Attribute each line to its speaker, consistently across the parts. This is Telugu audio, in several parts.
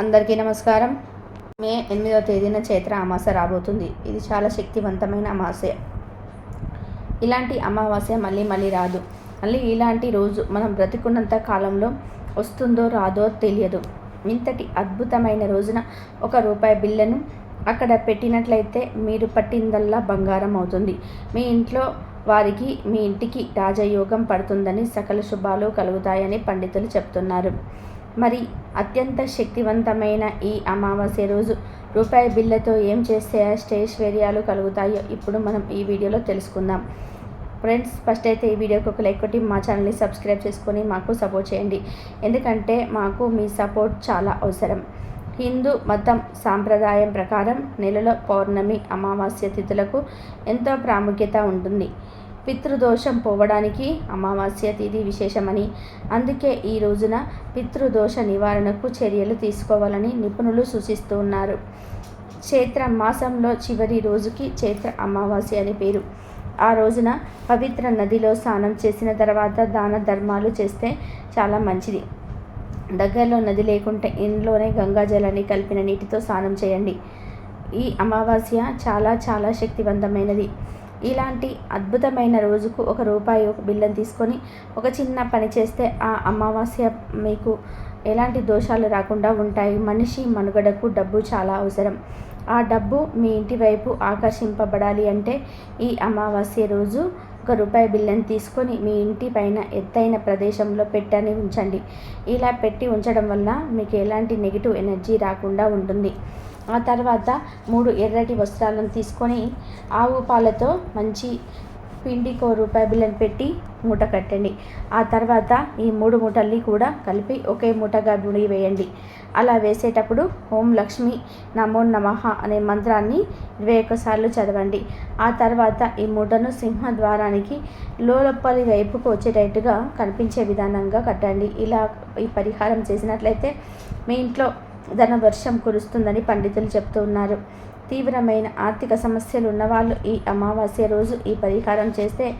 Speaker 1: అందరికీ నమస్కారం. మే ఎనిమిదవ తేదీన చైత్ర అమాస రాబోతుంది. ఇది చాలా శక్తివంతమైన అమావాస్య ఇలాంటి అమావాస్య మళ్ళీ మళ్ళీ రాదు. మళ్ళీ ఇలాంటి రోజు మనం బ్రతికున్నంత కాలంలో వస్తుందో రాదో తెలియదు. ఇంతటి అద్భుతమైన రోజున ఒక రూపాయి బిల్లను అక్కడ పెట్టినట్లయితే మీరు పట్టిందల్లా బంగారం అవుతుంది. మీ ఇంట్లో వారికి మీ ఇంటికి రాజయోగం పడుతుందని సకల శుభాలు కలుగుతాయని పండితులు చెప్తున్నారు. మరి అత్యంత శక్తివంతమైన ఈ అమావాస్య రోజు. రూపాయి బిళ్ళతో ఏం చేస్తే అష్టైశ్వర్యాలు కలుగుతాయో ఇప్పుడు మనం ఈ వీడియోలో తెలుసుకుందాం. ఫ్రెండ్స్ ఫస్ట్ అయితే ఈ వీడియోకి ఒక లైక్ కొట్టి మా ఛానల్ని సబ్స్క్రైబ్ చేసుకొని మాకు సపోర్ట్ చేయండి. ఎందుకంటే మాకు మీ సపోర్ట్ చాలా అవసరం. హిందూ మతం సాంప్రదాయం ప్రకారం నెలలో పౌర్ణమి అమావాస్య తిథులకు ఎంతో ప్రాముఖ్యత ఉంటుంది. పితృదోషం పోవడానికి అమావాస్య తిథి విశేషమని. అందుకే ఈ రోజున పితృదోష నివారణకు చర్యలు తీసుకోవాలని నిపుణులు సూచిస్తూ ఉన్నారు. చైత్ర మాసంలో చివరి రోజుకి చైత్ర అమావాస్య అని పేరు. ఆ రోజున పవిత్ర నదిలో స్నానం చేసిన తర్వాత దాన ధర్మాలు చేస్తే చాలా మంచిది. దగ్గరలో నది లేకుంటే ఇంట్లోనే గంగాజలాన్ని కలిపిన నీటితో స్నానం చేయండి. ఈ అమావాస్య చాలా చాలా శక్తివంతమైనది. ఇలాంటి అద్భుతమైన రోజుకు ఒక రూపాయి ఒక బిల్లం తీసుకొని ఒక చిన్న పని చేస్తే ఆ అమావాస్య మీకు ఎలాంటి దోషాలు రాకుండా ఉంటాయి. మనిషి మనుగడకు డబ్బు చాలా అవసరం. ఆ డబ్బు మీ ఇంటి వైపు ఆకర్షింపబడాలి అంటే ఈ అమావాస్య రోజు ఒక రూపాయి బిల్లం తీసుకొని మీ ఇంటి పైన ఎత్తైన ప్రదేశంలో పెట్టని ఉంచండి. ఇలా పెట్టి ఉంచడం వల్ల మీకు ఎలాంటి నెగిటివ్ ఎనర్జీ రాకుండా ఉంటుంది. ఆ తర్వాత మూడు ఎర్రటి వస్త్రాలను తీసుకొని ఆవు పాలతో మంచి పిండికో రూపాయి బిల్లని పెట్టి మూట కట్టండి. ఆ తర్వాత ఈ మూడు మూటల్ని కూడా కలిపి ఒకే మూటగా ముడి వేయండి. అలా వేసేటప్పుడు ఓం లక్ష్మి నమో నమః అనే మంత్రాన్ని ఇరవై ఒక్కసార్లు చదవండి. ఆ తర్వాత ఈ మూటను సింహద్వారానికి లోపలి వైపుకు వచ్చేటట్టుగా కనిపించే విధానంగా కట్టండి. ఇలా ఈ పరిహారం చేసినట్లయితే మీ ఇంట్లో ధన వర్షం కురుస్తుందని పండితులు చెప్తున్నారు తీవ్రమైన ఆర్థిక సమస్యలు ఉన్నవాళ్ళు ఈ అమావాస్య రోజు ఈ పరిహారం చేస్తే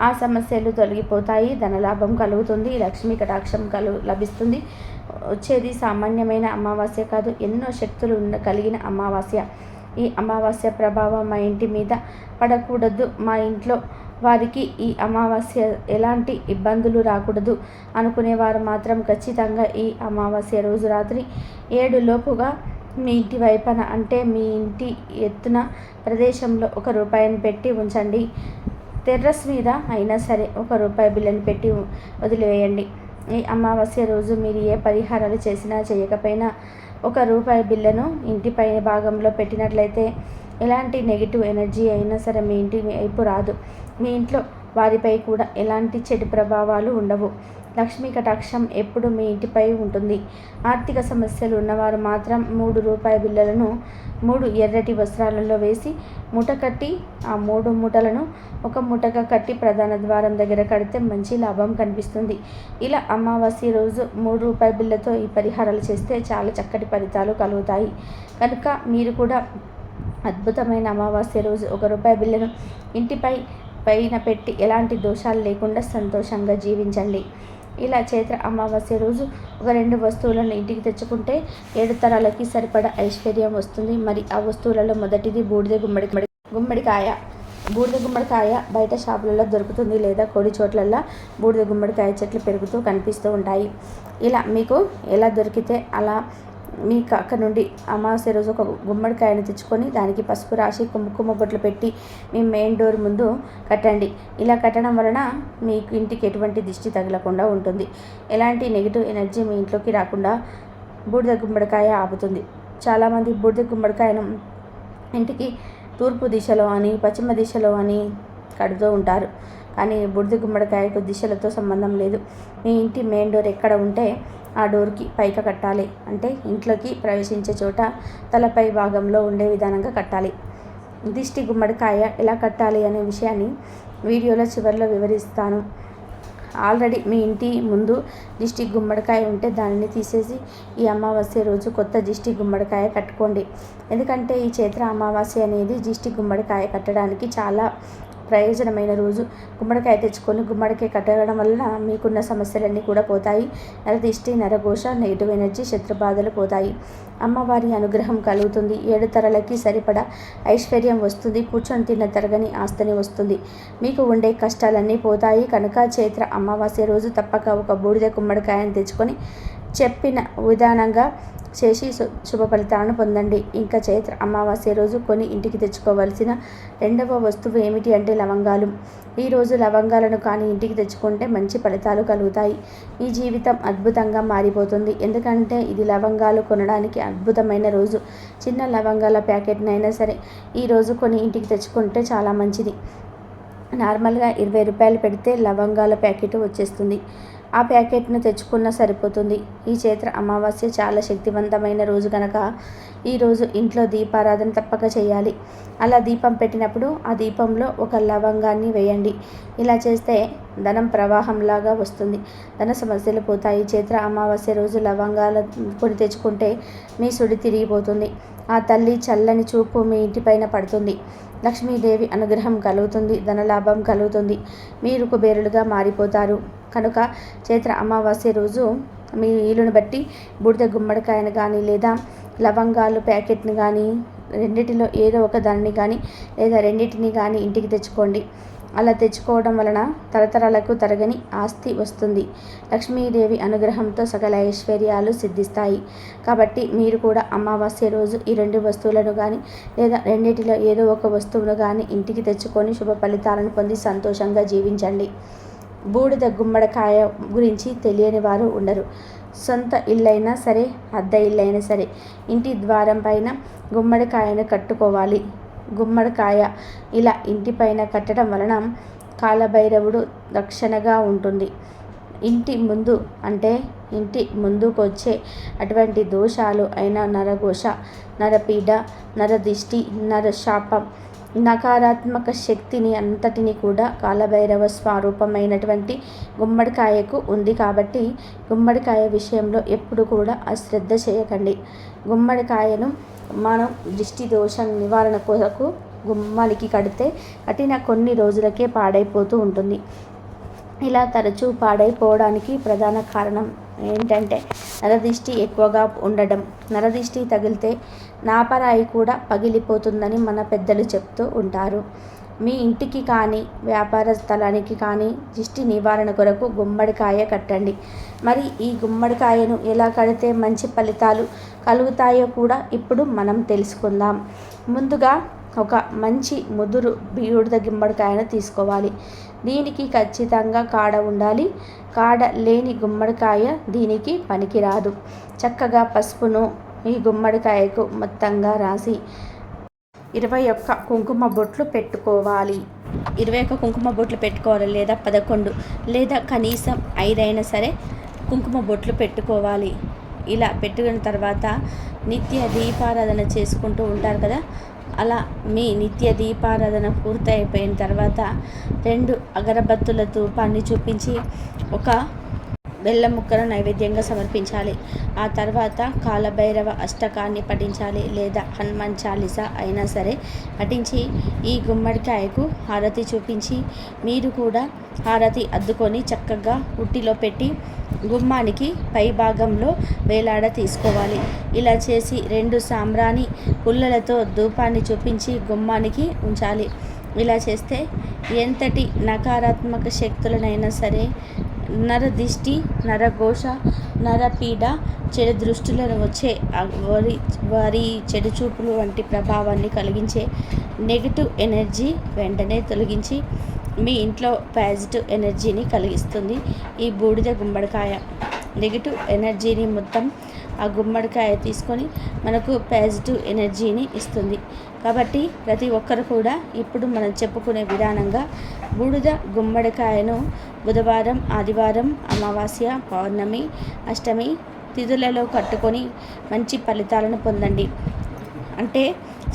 Speaker 1: ఆ సమస్యలు తొలగిపోతాయి ధనలాభం కలుగుతుంది లక్ష్మీ కటాక్షం కలు లభిస్తుంది. వచ్చేది సామాన్యమైన అమావాస్య కాదు ఎన్నో శక్తులు ఉన్న కలిగిన అమావాస్య. ఈ అమావాస్య ప్రభావం మా ఇంటి మీద పడకూడదు. మా ఇంట్లో వారికి ఈ అమావాస్య ఎలాంటి ఇబ్బందులు రాకూడదు అనుకునేవారు మాత్రం ఖచ్చితంగా ఈ అమావాస్య రోజు రాత్రి ఏడు లోపుగా మీ ఇంటి వైపున అంటే మీ ఇంటి ఎత్తున ప్రదేశంలో ఒక రూపాయిని పెట్టి ఉంచండి. టెర్రస్ మీద అయినా సరే ఒక రూపాయి బిల్లని పెట్టి వదిలివేయండి. ఈ అమావాస్య రోజు మీరు ఏ పరిహారాలు చేసినా చేయకపోయినా ఒక రూపాయి బిల్లను ఇంటి పైన భాగంలో పెట్టినట్లయితే ఎలాంటి నెగిటివ్ ఎనర్జీ అయినా సరే మీ ఇంటి వైపు రాదు. మీ ఇంట్లో వారిపై కూడా ఎలాంటి చెడు ప్రభావాలు ఉండవు. లక్ష్మీ కటాక్షం ఎప్పుడు మీ ఇంటిపై ఉంటుంది. ఆర్థిక సమస్యలు ఉన్నవారు మాత్రం మూడు రూపాయి బిళ్ళలను మూడు ఎర్రటి వస్త్రాలలో వేసి మూట కట్టి ఆ మూడు మూటలను ఒక మూటగా కట్టి ప్రధాన ద్వారం దగ్గర కడితే మంచి లాభం కనిపిస్తుంది. ఇలా అమావాస్య రోజు మూడు రూపాయి బిళ్ళతో ఈ పరిహారాలు చేస్తే చాలా చక్కటి ఫలితాలు కలుగుతాయి. కనుక మీరు కూడా అద్భుతమైన అమావాస్య రోజు ఒక రూపాయి బిళ్ళను ఇంటిపై పైన పెట్టి ఎలాంటి దోషాలు లేకుండా సంతోషంగా జీవించండి. ఇలా చైత్ర అమావాస్య రోజు ఒక రెండు వస్తువులను ఇంటికి తెచ్చుకుంటే ఏడు తరాలకి సరిపడా ఐశ్వర్యం వస్తుంది. మరి ఆ వస్తువులలో మొదటిది బూడిద గుమ్మడి గుమ్మడికాయ. బూడిద గుమ్మడికాయ బయట షాపులలో దొరుకుతుంది లేదా కొడి చోట్లల్లో బూడిద గుమ్మడికాయ చెట్లు పెరుగుతూ కనిపిస్తూ ఉంటాయి. ఇలా మీకు ఎలా దొరికితే అలా మీ అక్క నుండి అమావాస్య రోజు ఒక గుమ్మడికాయను తెచ్చుకొని దానికి పసుపు రాసి కుంకుమ బొట్లు పెట్టి మీ మెయిన్ డోర్ ముందు కట్టండి. ఇలా కట్టడం వలన మీకు ఇంటికి ఎటువంటి దిష్టి తగలకుండా ఉంటుంది. ఎలాంటి నెగిటివ్ ఎనర్జీ మీ ఇంట్లోకి రాకుండా బూడిద గుమ్మడికాయ ఆపుతుంది. చాలామంది బూడిద గుమ్మడికాయను ఇంటికి తూర్పు దిశలో అని పశ్చిమ దిశలో అని కడుతూ ఉంటారు. కానీ బుడిద గుమ్మడికాయకు దిశలతో సంబంధం లేదు. మీ ఇంటి మెయిన్ డోర్ ఎక్కడ ఉంటే ఆ డోర్కి పైక కట్టాలి. అంటే ఇంట్లోకి ప్రవేశించే చోట తలపై భాగంలో ఉండే విధానంగా కట్టాలి. దిష్టి గుమ్మడికాయ ఎలా కట్టాలి అనే విషయాన్ని వీడియోలో చివరిలో వివరిస్తాను. ఆల్రెడీ మీ ఇంటి ముందు దిష్టి గుమ్మడికాయ ఉంటే దానిని తీసేసి ఈ అమావాస్య రోజు కొత్త దిష్టి గుమ్మడికాయ కట్టుకోండి. ఎందుకంటే ఈ చైత్ర అమావాస్య అనేది దిష్టి గుమ్మడికాయ కట్టడానికి చాలా ప్రయోజనమైన రోజు. గుమ్మడికాయ తెచ్చుకొని గుమ్మడికాయ కట్టడం వలన మీకున్న సమస్యలన్నీ కూడా పోతాయి. నరదిష్టి నరఘోష నెగిటివ్ ఎనర్జీ శత్రుబాధలు పోతాయి. అమ్మవారి అనుగ్రహం కలుగుతుంది. ఏడు తరలకి సరిపడా ఐశ్వర్యం వస్తుంది. కూర్చొని తిన్న తరగని ఆస్తిని వస్తుంది. మీకు ఉండే కష్టాలన్నీ పోతాయి. కనుక చైత్ర అమావాస్య రోజు తప్పక ఒక బూడిద గుమ్మడికాయను తెచ్చుకొని చెప్పిన విధానంగా చేసి శుభ ఫలితాలను పొందండి. ఇంకా చైత్ర అమావాస్య రోజు కొని ఇంటికి తెచ్చుకోవలసిన రెండవ వస్తువు ఏమిటి అంటే లవంగాలు. ఈరోజు లవంగాలను కానీ ఇంటికి తెచ్చుకుంటే మంచి ఫలితాలు కలుగుతాయి. మీ జీవితం అద్భుతంగా మారిపోతుంది. ఎందుకంటే ఇది లవంగాలు కొనడానికి అద్భుతమైన రోజు. చిన్న లవంగాల ప్యాకెట్నైనా సరే ఈరోజు కొని ఇంటికి తెచ్చుకుంటే చాలా మంచిది. నార్మల్గా ఇరవై రూపాయలు పెడితే లవంగాల ప్యాకెట్ వచ్చేస్తుంది. ఆ ప్యాకెట్ను తెచ్చుకున్న సరిపోతుంది. ఈ చైత్ర అమావాస్య చాలా శక్తివంతమైన రోజు కనుక ఈరోజు ఇంట్లో దీపారాధన తప్పక చేయాలి. అలా దీపం పెట్టినప్పుడు ఆ దీపంలో ఒక లవంగాన్ని వేయండి. ఇలా చేస్తే ధనం ప్రవాహంలాగా వస్తుంది. ధన సమస్యలు పోతాయి. చైత్ర అమావాస్య రోజు లవంగాల కొని తెచ్చుకుంటే మీ సుడి తిరిగిపోతుంది. ఆ తల్లి చల్లని చూపు మీ ఇంటిపైన పడుతుంది. లక్ష్మీదేవి అనుగ్రహం కలుగుతుంది ధనలాభం కలుగుతుంది. మీరు కుబేరులుగా మారిపోతారు. కనుక చైత్ర అమావాస్య రోజు మీ వీలుని బట్టి బూడిద గుమ్మడికాయను కానీ లేదా లవంగాలు ప్యాకెట్ని కానీ రెండింటిలో ఏదో ఒక దాన్ని కానీ లేదా రెండింటిని కానీ ఇంటికి తెచ్చుకోండి. అలా తెచ్చుకోవడం వలన తరతరాలకు తరగని ఆస్తి వస్తుంది. లక్ష్మీదేవి అనుగ్రహంతో సకల ఐశ్వర్యాలు సిద్ధిస్తాయి. కాబట్టి మీరు కూడా అమావాస్య రోజు ఈ రెండు వస్తువులను కానీ లేదా రెండింటిలో ఏదో ఒక వస్తువును కానీ ఇంటికి తెచ్చుకొని శుభ ఫలితాలను పొంది సంతోషంగా జీవించండి. బూడిద గుమ్మడికాయ గురించి తెలియని వారు ఉండరు. సొంత ఇల్లైనా సరే అద్దె ఇల్లైనా సరే ఇంటి ద్వారం పైన గుమ్మడికాయను కట్టుకోవాలి. గుమ్మడికాయ ఇలా ఇంటిపైన కట్టడం వలన కాలభైరవుడు రక్షణగా ఉంటుంది. ఇంటి ముందు అంటే ఇంటి ముందుకు వచ్చే అటువంటి దోషాలు అయిన నరఘోష నరపీడ నరదిష్టి నరశాపం నకారాత్మక శక్తిని అంతటిని కూడా కాలభైరవ స్వరూపమైనటువంటి గుమ్మడికాయకు ఉంది కాబట్టి గుమ్మడికాయ విషయంలో ఎప్పుడు కూడా అశ్రద్ధ చేయకండి. గుమ్మడికాయను మనం దిష్టి దోషం నివారణ కొరకు గుమ్మానికి కడితే కట్టిన కొన్ని రోజులకే పాడైపోతూ ఉంటుంది. ఇలా తరచూ పాడైపోవడానికి ప్రధాన కారణం ఏంటంటే నరదిష్టి ఎక్కువగా ఉండడం. నరదిష్టి తగిలితే నాపరాయి కూడా పగిలిపోతుందని మన పెద్దలు చెప్తూ ఉంటారు. మీ ఇంటికి కానీ వ్యాపార స్థలానికి కానీ దిష్టి నివారణ కొరకు గుమ్మడికాయ కట్టండి. మరి ఈ గుమ్మడికాయను ఎలా కడితే మంచి ఫలితాలు కలుగుతాయో కూడా ఇప్పుడు మనం తెలుసుకుందాం. ముందుగా ఒక మంచి ముదురు బియ్యుడిద గుమ్మడికాయను తీసుకోవాలి. దీనికి ఖచ్చితంగా కాడ ఉండాలి. కాడ లేని గుమ్మడికాయ దీనికి పనికిరాదు. చక్కగా పసుపును ఈ గుమ్మడికాయకు మొత్తంగా రాసి ఇరవై ఒక్క కుంకుమ బొట్లు పెట్టుకోవాలి. ఇరవై ఒక్క కుంకుమ బొట్లు పెట్టుకోవాలి లేదా పదకొండు లేదా కనీసం ఐదైనా సరే కుంకుమ బొట్లు పెట్టుకోవాలి. ఇలా పెట్టుకున్న తర్వాత నిత్య దీపారాధన చేసుకుంటూ ఉంటారు కదా? అలా మీ నిత్య దీపారాధన పూర్తయిపోయిన తర్వాత రెండు అగరబత్తుల ధూపాన్ని చూపించి ఒక బెల్లం ముక్కను నైవేద్యంగా సమర్పించాలి. ఆ తర్వాత కాలభైరవ అష్టకాన్ని పఠించాలి లేదా హనుమాన్ చాలీసా అయినా సరే పఠించి ఈ గుమ్మడికాయకు హారతి చూపించి మీరు కూడా హారతి అద్దుకొని చక్కగా ఉట్టిలో పెట్టి గుమ్మానికి పై భాగంలో వేలాడ తీసుకోవాలి. ఇలా చేసి రెండు సాంబ్రాణి పుల్లలతో ధూపాన్ని చూపించి గుమ్మానికి ఉంచాలి. ఇలా చేస్తే ఎంతటి నకారాత్మక శక్తులనైనా సరే నరదిష్టి నరఘోష నరపీడ చెడు దృష్టిలను వచ్చే వారి వారి చెడు చూపులు వంటి ప్రభావాన్ని కలిగించే నెగిటివ్ ఎనర్జీ వెంటనే తొలగించి మీ ఇంట్లో పాజిటివ్ ఎనర్జీని కలిగిస్తుంది. ఈ బూడిద గుమ్మడికాయ. నెగిటివ్ ఎనర్జీని మొత్తం ఆ గుమ్మడికాయ తీసుకొని మనకు పాజిటివ్ ఎనర్జీని ఇస్తుంది. కాబట్టి ప్రతి ఒక్కరు కూడా ఇప్పుడు మనం చెప్పుకునే విధానంగా బూడిద గుమ్మడికాయను బుధవారం ఆదివారం అమావాస్య పౌర్ణమి అష్టమి తిథులలో కట్టుకొని మంచి ఫలితాలను పొందండి. అంటే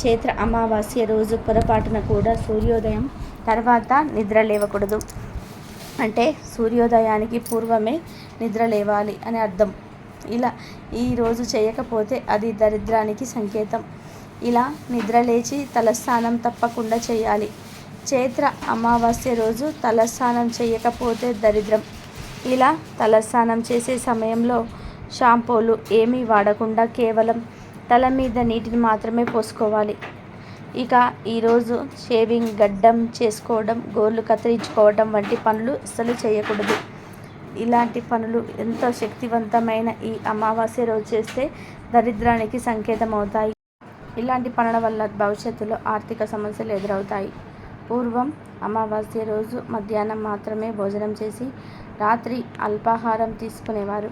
Speaker 1: చైత్ర అమావాస్య రోజు పొరపాటున కూడా సూర్యోదయం తర్వాత నిద్ర లేవకూడదు. అంటే సూర్యోదయానికి పూర్వమే నిద్ర లేవాలి అని అర్థం. ఇలా ఈరోజు చేయకపోతే అది దరిద్రానికి సంకేతం. ఇలా నిద్ర లేచి తలస్నానం తప్పకుండా చేయాలి. చైత్ర అమావాస్య రోజు తలస్నానం చేయకపోతే దరిద్రం. ఇలా తలస్నానం చేసే సమయంలో షాంపూలు ఏమీ వాడకుండా కేవలం తల మీద నీటిని మాత్రమే పోసుకోవాలి. ఇక ఈరోజు షేవింగ్ గడ్డం చేసుకోవడం గోర్లు కత్తిరించుకోవడం వంటి పనులు అస్సలు చేయకూడదు. ఇలాంటి పనులు ఎంతో శక్తివంతమైన ఈ అమావాస్య రోజు చేస్తే దరిద్రానికి సంకేతం అవుతాయి ఇలాంటి పనుల వల్ల భవిష్యత్తులో ఆర్థిక సమస్యలు ఎదురవుతాయి. పూర్వం అమావాస్య రోజు మధ్యాహ్నం మాత్రమే భోజనం చేసి రాత్రి అల్పాహారం తీసుకునేవారు.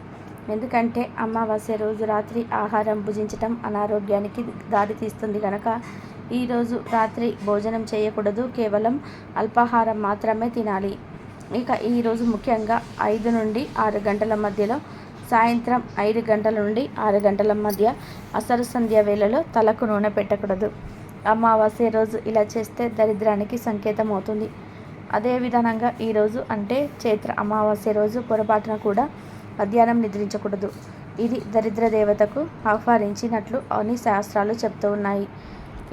Speaker 1: ఎందుకంటే అమావాస్య రోజు రాత్రి ఆహారం భుజించటం అనారోగ్యానికి దారితీస్తుంది కనుక ఈరోజు రాత్రి భోజనం చేయకూడదు కేవలం అల్పాహారం మాత్రమే తినాలి. ఇక ఈరోజు ముఖ్యంగా ఐదు నుండి ఆరు గంటల మధ్యలో సాయంత్రం ఐదు గంటల నుండి ఆరు గంటల మధ్య అసలు సంధ్య వేళలో తలకు నూనె పెట్టకూడదు. అమావాస్య రోజు ఇలా చేస్తే దరిద్రానికి సంకేతం అవుతుంది. అదే విధానంగా ఈరోజు అంటే చైత్ర అమావాస్య రోజు పొరపాటున కూడా మధ్యాహ్నం నిద్రించకూడదు. ఇది దరిద్ర దేవతకు ఆహ్వానించినట్లు అని శాస్త్రాలు చెప్తూ ఉన్నాయి.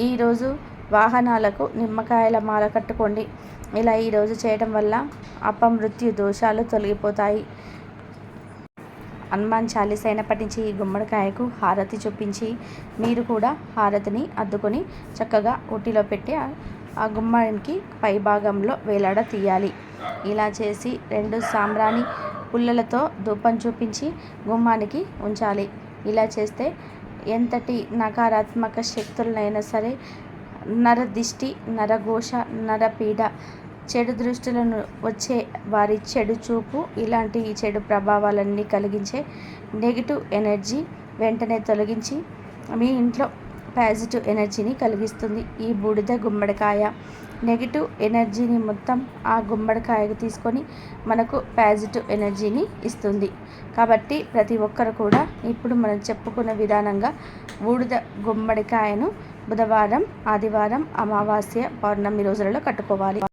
Speaker 1: ఈరోజు వాహనాలకు నిమ్మకాయల మాల కట్టుకోండి. ఇలా ఈరోజు చేయడం వల్ల అపమృత్యు దోషాలు తొలగిపోతాయి. హనుమాన్ చాలీస నుంచి ఈ గుమ్మడికాయకు హారతి చూపించి మీరు కూడా హారతిని అద్దుకొని చక్కగా ఒటిలో పెట్టి ఆ గుమ్మానికి పై భాగంలో వేలాడ తీయాలి. ఇలా చేసి రెండు సాంబ్రాణి పుల్లలతో ధూపం చూపించి గుమ్మానికి ఉంచాలి. ఇలా చేస్తే ఎంతటి నకారాత్మక శక్తులనైనా సరే నరదిష్టి నరఘోష నరపీడ చెడు దృష్టిలను వచ్చే వారి చెడు చూపు ఇలాంటి చెడు ప్రభావాలన్నీ కలిగించే నెగిటివ్ ఎనర్జీ వెంటనే తొలగించి మీ ఇంట్లో పాజిటివ్ ఎనర్జీని కలిగిస్తుంది. ఈ బూడిద గుమ్మడికాయ నెగిటివ్ ఎనర్జీని మొత్తం ఆ గుమ్మడికాయకు తీసుకొని మనకు పాజిటివ్ ఎనర్జీని ఇస్తుంది. కాబట్టి ప్రతి ఒక్కరు కూడా ఇప్పుడు మనం చెప్పుకున్న విధానంగా బూడిద గుమ్మడికాయను బుధవారం ఆదివారం అమావాస్య పౌర్ణమి రోజులలో కట్టుకోవాలి.